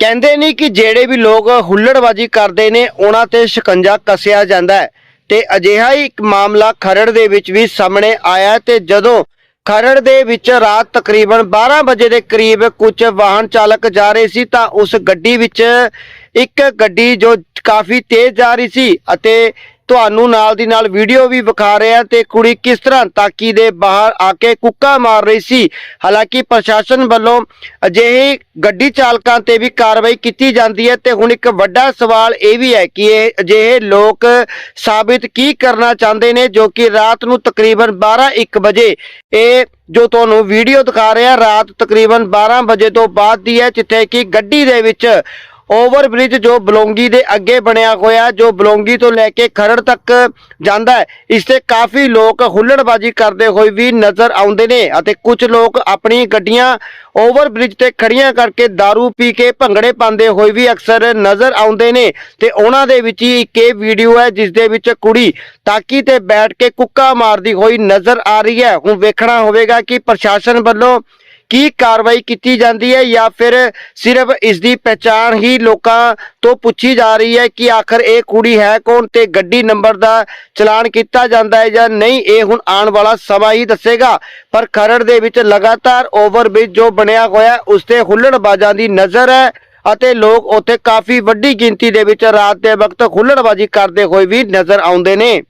ਕਹਿੰਦੇ ਨਹੀਂ ਕਿ ਜਿਹੜੇ ਵੀ ਲੋਕ ਹੁੱਲੜਬਾਜੀ ਕਰਦੇ ਨੇ, ਉਹਨਾਂ ਤੇ ਸ਼ਿਕੰਜਾ ਕੱਸਿਆ ਜਾਂਦਾ ਹੈ। ਤੇ ਅਜਿਹਾ ਹੀ ਇੱਕ ਮਾਮਲਾ ਖਰੜ ਦੇ ਵਿੱਚ ਵੀ ਸਾਹਮਣੇ ਆਇਆ ਤੇ ਜਦੋਂ ਖਰੜ ਦੇ ਵਿੱਚ ਰਾਤ ਤਕਰੀਬਨ 12 ਵਜੇ ਦੇ ਕਰੀਬ ਕੁਝ ਵਾਹਨ ਚਾਲਕ ਜਾ ਰਹੇ ਸੀ, ਤਾਂ ਉਸ ਗੱਡੀ ਵਿੱਚ ਇੱਕ ਗੱਡੀ ਜੋ ਕਾਫੀ ਤੇਜ਼ ਜਾ ਰਹੀ ਸੀ ਅਤੇ ਤੁਹਾਨੂੰ ਨਾਲ ਦੀ ਨਾਲ ਵੀਡੀਓ ਵੀ ਵਿਖਾ ਰਹੇ ਤੇ ਕੁੜੀ ਕਿਸ ਤਰ੍ਹਾਂ ਤਾਕੀ ਦੇ ਬਾਹਰ ਆ ਕੇ ਕੁੱਕਾ ਮਾਰ ਰਹੀ ਸੀ। ਹਾਲਾਂਕਿ ਪ੍ਰਸ਼ਾਸਨ ਵੱਲੋਂ ਅਜਿਹੇ ਗੱਡੀ ਚਾਲਕਾਂ ਤੇ ਵੀ ਕਾਰਵਾਈ ਕੀਤੀ ਜਾਂਦੀ ਹੈ ਤੇ ਹੁਣ ਇੱਕ ਵੱਡਾ ਸਵਾਲ ਇਹ ਵੀ ਹੈ ਕਿ ਇਹ ਅਜਿਹੇ ਲੋਕ ਸਾਬਿਤ ਕੀ ਕਰਨਾ ਚਾਹੁੰਦੇ ਨੇ ਜੋ ਕਿ ਰਾਤ ਨੂੰ ਤਕਰੀਬਨ 12-1 ਵਜੇ ਇਹ ਜੋ ਤੁਹਾਨੂੰ ਵੀਡੀਓ ਦਿਖਾ ਰਿਹਾ, ਰਾਤ ਤਕਰੀਬਨ 12 ਵਜੇ ਤੋਂ ਬਾਅਦ ਦੀ ਹੈ, ਜਿੱਥੇ ਕਿ ਗੱਡੀ ਦੇ ਵਿੱਚ ਓਵਰ ਬ੍ਰਿਜ ਜੋ ਬਲੌਂਗੀ ਦੇ ਅੱਗੇ ਬਣਿਆ ਹੋਇਆ, ਜੋ ਬਲੌਂਗੀ ਤੋਂ ਲੈ ਕੇ ਖਰੜ ਤੱਕ ਜਾਂਦਾ ਹੈ, ਇਸ ਤੇ ਕਾਫੀ ਲੋਕ ਹੁੱਲੜਬਾਜੀ ਕਰਦੇ ਹੋਏ ਵੀ ਨਜ਼ਰ ਆਉਂਦੇ ਨੇ ਅਤੇ ਕੁਝ ਲੋਕ ਆਪਣੀ ਗੱਡੀਆਂ ਓਵਰ ਬ੍ਰਿਜ ਤੇ ਖੜੀਆਂ ਕਰਕੇ दारू ਪੀ ਕੇ ਭੰਗੜੇ ਪਾਉਂਦੇ ਹੋਏ ਵੀ ਅਕਸਰ ਨਜ਼ਰ ਆਉਂਦੇ ਨੇ ਤੇ ਉਹਨਾਂ ਦੇ ਵਿੱਚ ਹੀ ਇੱਕ ਇਹ ਵੀਡੀਓ ਹੈ ਜਿਸ ਦੇ ਵਿੱਚ ਕੁੜੀ ਤਾਕੀ ਤੇ ਬੈਠ ਕੇ ਕੁੱਕਾ ਮਾਰਦੀ ਹੋਈ ਨਜ਼ਰ ਆ ਰਹੀ ਹੈ। ਹੁਣ ਵੇਖਣਾ ਹੋਵੇਗਾ ਕਿ ਪ੍ਰਸ਼ਾਸਨ ਵੱਲੋਂ ਕੀ ਕਾਰਵਾਈ ਕੀਤੀ ਜਾਂਦੀ ਹੈ ਜਾਂ ਫਿਰ ਸਿਰਫ ਇਸ ਦੀ ਪਛਾਣ ਹੀ ਲੋਕਾਂ ਤੋਂ ਪੁੱਛੀ ਜਾ ਰਹੀ ਹੈ ਕਿ ਆਖਰ ਇਹ ਕੁੜੀ ਹੈ ਕੌਣ ਤੇ ਗੱਡੀ ਨੰਬਰ ਦਾ ਚਲਾਨ ਕੀਤਾ ਜਾਂਦਾ ਹੈ ਜਾਂ ਨਹੀਂ ਇਹ ਹੁਣ ਆਉਣ ਵਾਲਾ ਸਮਾਂ ਹੀ ਦੱਸੇਗਾ। ਪਰ ਖਰੜ ਦੇ ਵਿੱਚ ਲਗਾਤਾਰ ਓਵਰਬ੍ਰਿਜ ਜੋ ਬਣਿਆ ਹੋਇਆ ਹੈ, ਉਸ ਤੇ ਹੁੱਲੜਬਾਜ਼ਾਂ ਦੀ ਨਜ਼ਰ ਹੈ ਅਤੇ ਲੋਕ ਉੱਥੇ ਕਾਫੀ ਵੱਡੀ ਗਿਣਤੀ ਦੇ ਵਿੱਚ ਰਾਤ ਦੇ ਵਕਤ ਹੁੱਲੜਬਾਜੀ ਕਰਦੇ ਹੋਏ ਵੀ ਨਜ਼ਰ ਆਉਂਦੇ ਨੇ।